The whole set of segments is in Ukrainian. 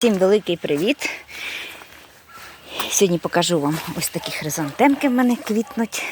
Всім великий привіт! Сьогодні покажу вам ось такі хризантемки в мене квітнуть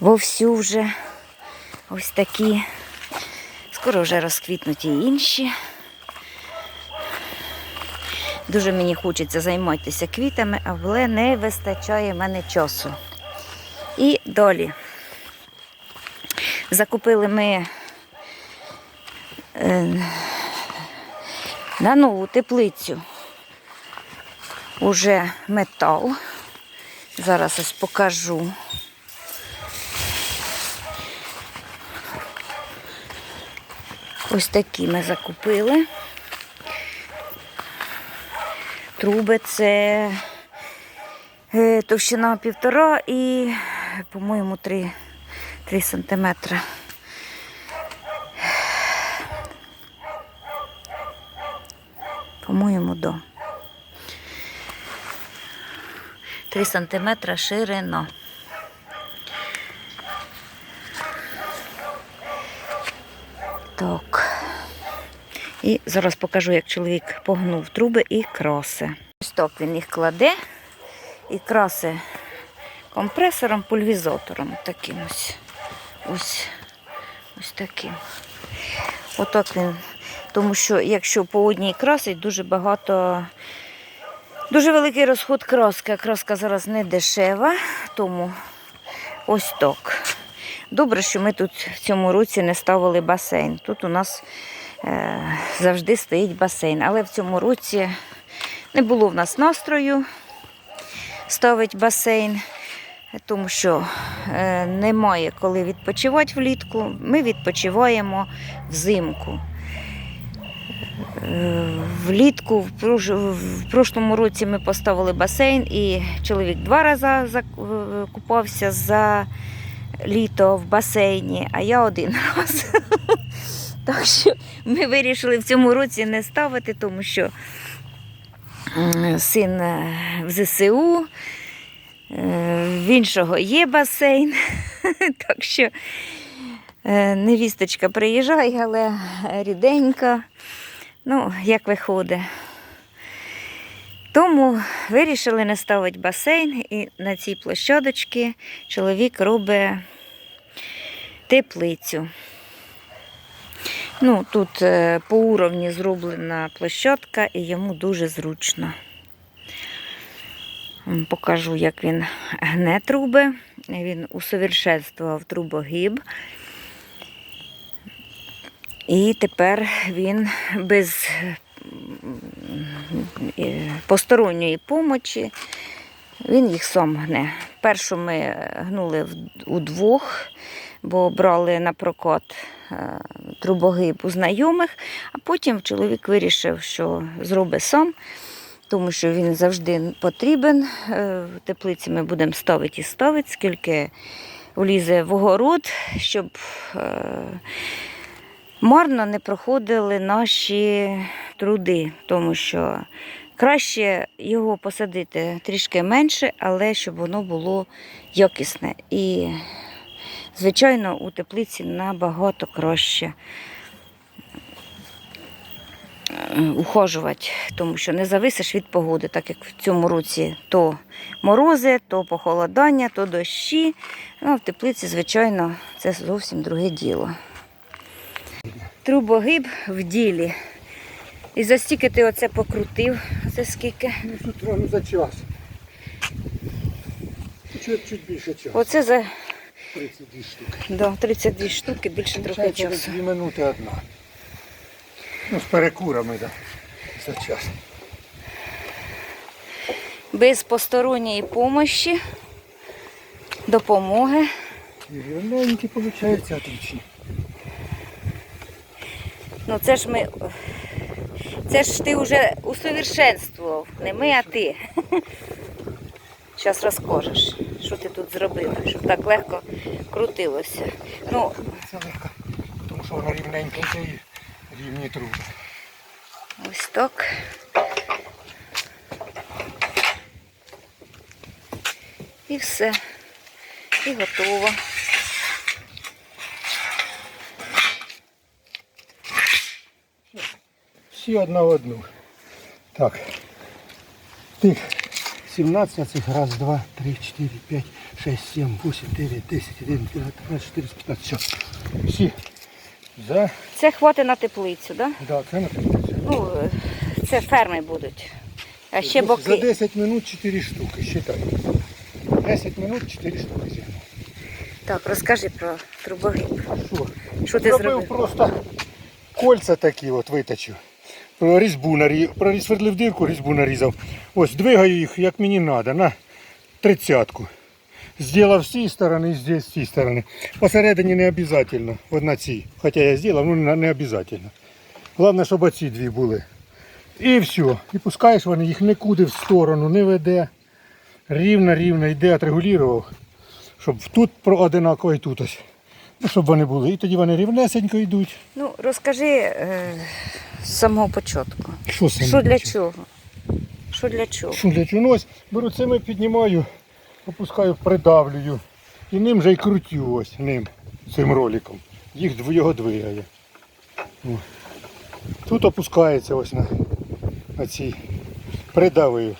вовсю вже. Ось такі. Скоро вже розквітнуть і інші. Дуже мені хочеться займатися квітами, але не вистачає мене часу. І далі. Закупили ми е, на нову теплицю уже метал. Зараз ось покажу. Ось такі ми закупили. Труби це е, товщина півтора і, по-моєму, 3, 3 сантиметри. По-моєму, до. 3 сантиметра ширина. Так. І зараз покажу, як чоловік погнув труби і краси. Ось так він їх кладе і краси компресором, пульвізатором таким ось. Ось, ось таким. Отак він. Тому що якщо по одній красить, дуже багато, дуже великий розход краски. Краска зараз не дешева, тому ось так. Добре, що ми тут в цьому році не ставили басейн. Тут у нас е, завжди стоїть басейн. Але в цьому році не було в нас настрою ставити басейн, тому що е, немає коли відпочивати влітку. Ми відпочиваємо взимку. Влітку в прош- прошлому році ми поставили басейн, і чоловік два рази купався за літо в басейні, а я один раз. Так що ми вирішили в цьому році не ставити, тому що син е, в ЗСУ, е, в іншого є басейн. Так що невісточка приїжджає, але ріденька. Ну, як виходить. Тому вирішили не ставити басейн, і на цій площадочці чоловік робить теплицю. Ну, тут е, по уровні зроблена площадка і йому дуже зручно. Покажу, як він гне труби. Він усовершенствував трубогиб. І тепер він без е, посторонньої помочі, він їх сам гне. Першу ми гнули удвох, бо брали на прокат е, трубогиб у знайомих, а потім чоловік вирішив, що зробить сам, тому що він завжди потрібен. Е, В теплиці ми будемо ставити і ставити, скільки влізе в огород, щоб марно не проходили наші труди, тому що краще його посадити трішки менше, але щоб воно було якісне. І, звичайно, у теплиці набагато краще е, ухожувати, тому що не зависиш від погоди, так як в цьому році то морози, то похолодання, то дощі. Ну, а в теплиці, звичайно, це зовсім друге діло. Трубогиб в ділі. І за стільки ти оце покрутив. За скільки? Ну, тут вам за час. Чуть, чуть більше часу. Оце за 32 штуки. да, 32 штуки, більше трохи часу. Дві минути одна. Ну, з перекурами, да. За час. Без посторонньої помощі, допомоги. І виходить, отлично. Ну це ж ми. Це ж ти вже усовершенствував. Не ми, а ти. Зараз розкажеш, що ти тут зробив, щоб так легко крутилося. Ну, Це легко, тому що воно рівненько і рівні труби. ось так. І все. І готово. Всі одна в одну. Так. Тих 17 цих раз, два, три, чотири, п'ять, шесть, сім, вісім, дев'ять, десять, один, тринадцять, чотирнадцять, п'ятнадцять. Все. Всі. За. Це хватить на теплицю, так? Да? Да, це на теплицю. Ну, це ферми будуть. А ще За 10 минут 4 штуки, считай. 10 минут 4 штуки зігнув. Так, розкажи про трубогріб. Що? Що ти Зробив зробив? просто кольця такі от виточив. Про Різьбу нарізав, просверлив дирку, різьбу нарізав. Ось двигаю їх, як мені треба, на тридцятку. Зробив з цієї сторони, і здесь з цієї сторони. Посередині не обов'язково, от на цій. Хоча я зробив, ну не- обов'язково. Головне, щоб оці дві були. І все. І пускаєш вони їх нікуди в сторону не веде. Рівно, рівно йде, отрегулював, щоб тут одинаково і тут ось. Ну, щоб вони були. І тоді вони рівнесенько йдуть. Ну, розкажи е, з самого початку. Що саме? Що для чого? Що для чого? Що для чого? Ну, ось беру цими піднімаю, опускаю, придавлюю. І ним же й крутю ось ним, цим роликом. Їх його двигає. О. Тут опускається ось на, на цій. Придавив.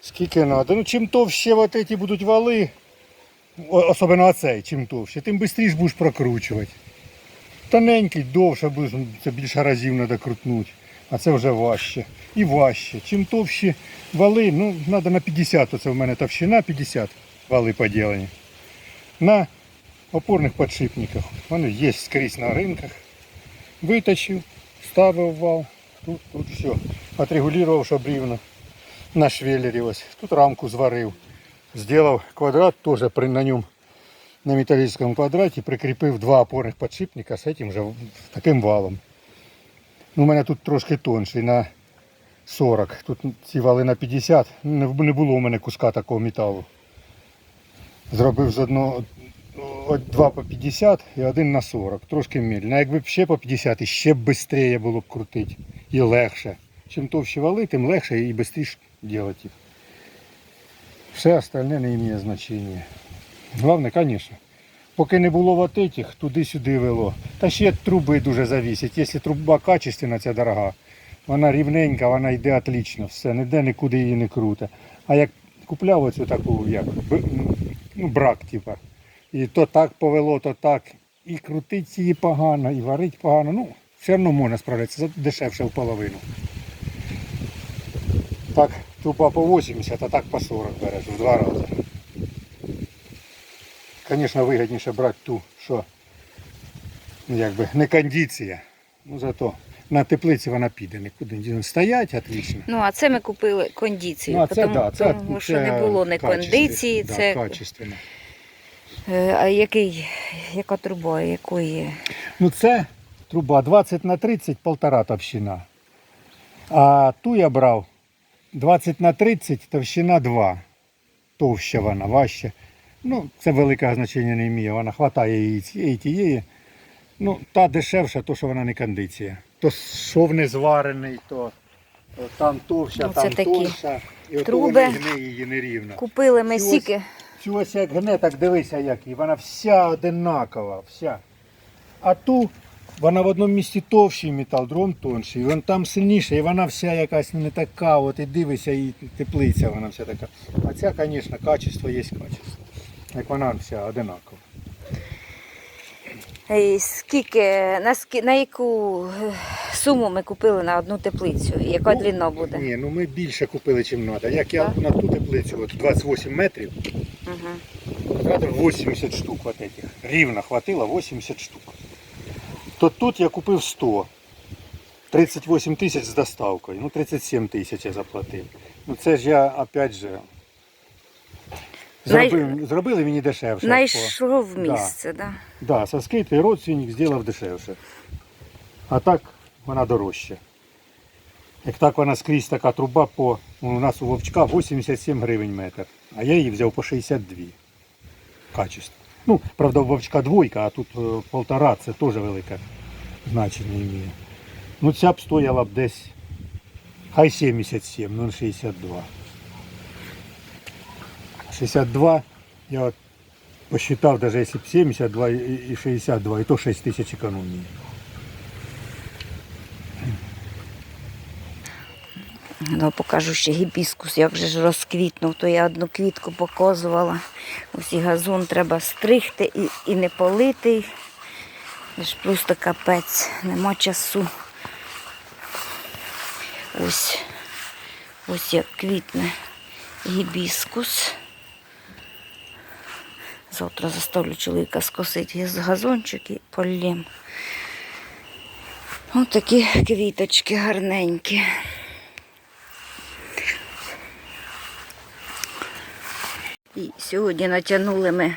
Скільки треба. Ну чим товще ці будуть вали, особливо оцей, чим товще, тим швидше будеш прокручувати. Тоненький, довше будеш, ну, це більше разів треба крутнути. А це вже важче. І важче. Чим товщі вали, ну, треба на 50, оце в мене товщина 50 вали поділені. На опорних подшипниках. Вони є скрізь на ринках. Виточив, ставив вал. Тут, тут все. Отрегулював, щоб рівно. На швеллері ось. Тут рамку зварив. Зробив квадрат теж при на ньому на металлическом квадраті прикріпив два опорних подшипника з цим же таким валом. Ну, у мене тут трошки тонший на 40. Тут ці вали на 50. Не, було у мене куска такого металу. Зробив з одного два по 50 і один на 40. Трошки медленно. Якби ще по 50 і ще б швидше було б крутити. І легше. Чим товщі вали, тим легше і швидше робити їх. Все остальне не має значення. Головне, звісно. Поки не було вот этих, туди-сюди вело. Та ще труби дуже завісять. Якщо труба качественна, ця дорога, вона рівненька, вона йде отлично, все, ніде нікуди її не круте. А як купляв оцю таку, як ну, брак, типа. І то так повело, то так. І крутить її погано, і варить погано. Ну, все одно можна справлятися, дешевше в половину. Так, труба по 80, а так по 40 береш в два рази. Звісно, вигідніше брати ту, що ну, якби не кондиція. Ну зато на теплиці вона піде, нікуди стоять, отлично. Ну, а це ми купили кондицію, Ну, а це, тому, да, це, тому що це не було качественно, кондиції. Да, це, качественно. е, а який, яка труба, якої? Ну це труба 20 на 30, полтора товщина. А ту я брав 20 на 30, товщина 2. Товща вона, важча. Ну, це велике значення не має. Вона хватає її цієї тієї. Ну, та дешевша, то що вона не кондиція. То шов не зварений, то, там товща, Ну, це там такі тонша. І труби. вона гне її нерівно. Купили ми Цю ось- стільки. Цю ось як гне, так дивися, як її. Вона вся одинакова, вся. А ту вона в одному місці товщий метал, другому тонший. І Вон там сильніше, і вона вся якась не така. От і дивися, і теплиця вона вся така. А ця, звісно, качество є качество. Як вона вся одинакова. І скільки, на, ски- на яку е, суму ми купили на одну теплицю? І яка Ну, длина буде? Ні, ну ми більше купили, ніж треба. Як я Так? на ту теплицю, от 28 метрів, Угу. Квадратів 80 штук вот этих. Рівно хватило 80 штук. То тут я купив 100. 38 тисяч з доставкою. Ну 37 тисяч я заплатив. Ну це ж я опять же. Зробив, зробили мені дешевше. Знайшов Да. місце, так? Да. Да, со скидкою родственник зробив дешевше. А так вона дорожча. Як так вона скрізь така труба по. У нас у Вовчка 87 гривень метр. А я її взяв по 62. Качество. Ну, правда, у Вовчка двойка, а тут е, полтора, це теж велике значення має. Ну ця б стояла б десь. Хай 77, ну 62. 62, я от посчитав, даже если б 72 и и 62, и то 6 тысяч экономии. Ну, покажу ще гібіскус, як же ж розквітнув, то я одну квітку показувала. Ось і газон треба стригти і, і не политий. Це ж просто капець, нема часу. Ось, ось як квітне гібіскус. Завтра заставлю чоловіка скосити з газончик і поллєм. Ось такі квіточки гарненькі. І сьогодні натягнули ми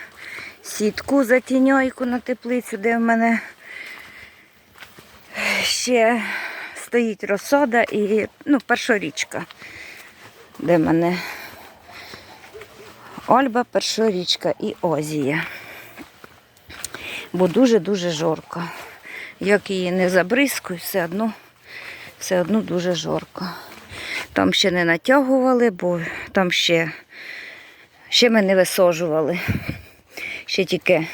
сітку за тіньойку на теплицю, де в мене ще стоїть розсада і ну, першорічка, де в мене Ольба, першорічка і Озія. Бо дуже-дуже жорко. Як її не забризкую, все одно, все одно дуже жорко. Там ще не натягували, бо там ще Ще ми не висаджували. Ще тільки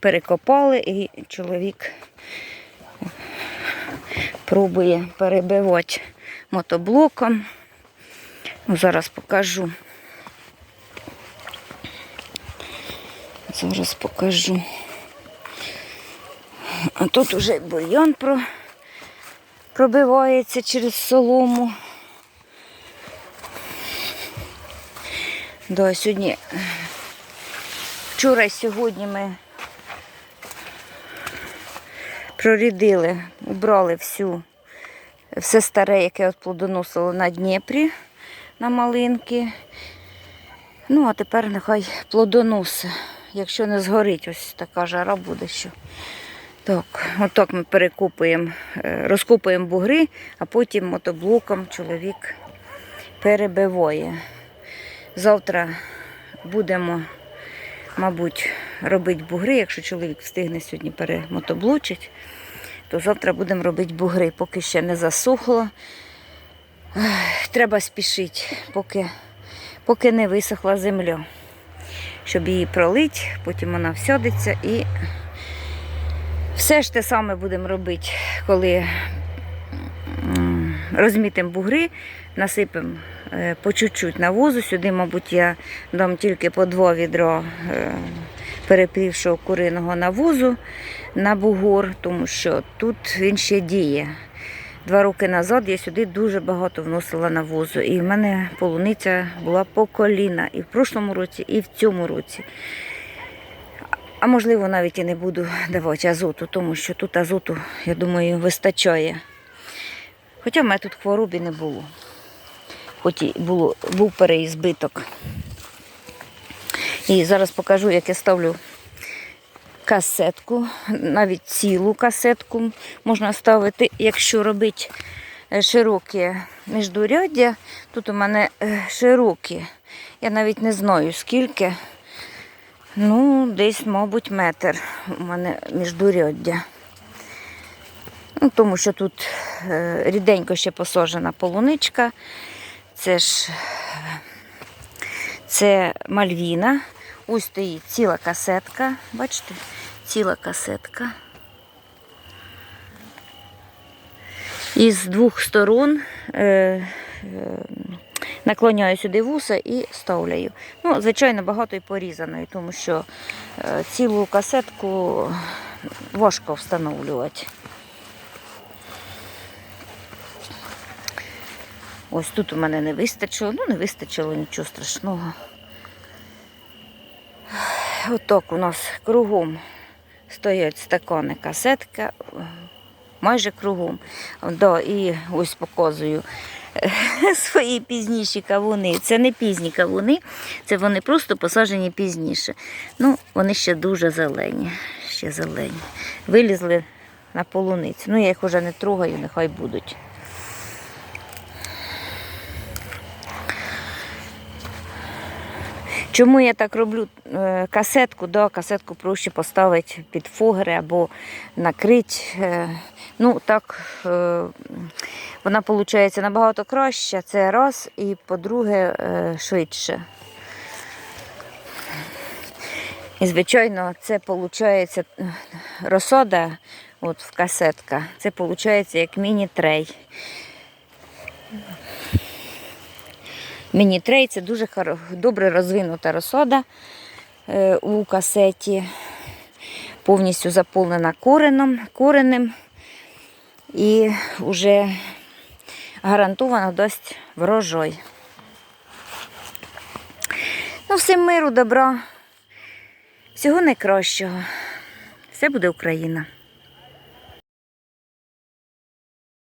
перекопали і чоловік пробує перебивати мотоблоком. Ну, зараз покажу. Зараз покажу. А тут уже бульйон пробивається через солому. Да, сьогодні, вчора і сьогодні ми прорідили, убрали всю, все старе, яке от плодоносило на Дніпрі, на малинки. Ну, а тепер нехай плодоноси. Якщо не згорить, ось така жара буде, що. Так, отак ми перекупуємо, е, розкупуємо бугри, а потім мотоблоком чоловік перебиває. Завтра будемо, мабуть, робити бугри. Якщо чоловік встигне сьогодні перемотоблучить, то завтра будемо робити бугри, поки ще не засохло. Треба спішити, поки, поки не висохла земля. Щоб її пролити, потім вона всядеться і все ж те саме будемо робити, коли розмітимо бугри, насипемо е, по чуть-чуть навозу. Сюди, мабуть, я дам тільки по два відра е, перепрівшого куриного навозу на бугор, тому що тут він ще діє. Два роки назад я сюди дуже багато вносила навозу. І в мене полуниця була по коліна і в прошлому році, і в цьому році. А можливо, навіть і не буду давати азоту, тому що тут азоту, я думаю, вистачає. Хоча в мене тут хвороби не було. І було, був переізбиток. І зараз покажу, як я ставлю касетку, навіть цілу касетку можна ставити, якщо робити е, широкі міждуряддя. Тут у мене е, широкі. Я навіть не знаю скільки. Ну, десь, мабуть, метр у мене міждуряддя. Ну, тому що тут е, ріденько ще посаджена полуничка. Це ж це мальвіна. Ось стоїть ціла касетка. Бачите? Ціла касетка. І з двох сторон е, е, наклоняю сюди вуса і ставляю. Ну, звичайно, багато і порізаної, тому що е, цілу касетку важко встановлювати. Ось тут у мене не вистачило, ну не вистачило нічого страшного. Отак у нас кругом стоять стакани касетка, майже кругом. Да, і ось показую е, свої пізніші кавуни. Це не пізні кавуни, це вони просто посаджені пізніше. Ну, вони ще дуже зелені. Ще зелені. Вилізли на полуницю. Ну, я їх вже не трогаю, нехай будуть. Чому я так роблю е, касетку? Да, касетку проще поставити під фугри або накрити. Е, Ну, так е, вона виходить набагато краще. Це раз, і по-друге, швидше. І, звичайно, це виходить розсода от в касетка. Це виходить як міні-трей. Мені трей це дуже добре розвинута розсада е, у касеті, повністю заповнена кореном, коренем і вже гарантовано дасть врожай. Ну, всім миру, добра, всього найкращого. Все буде Україна.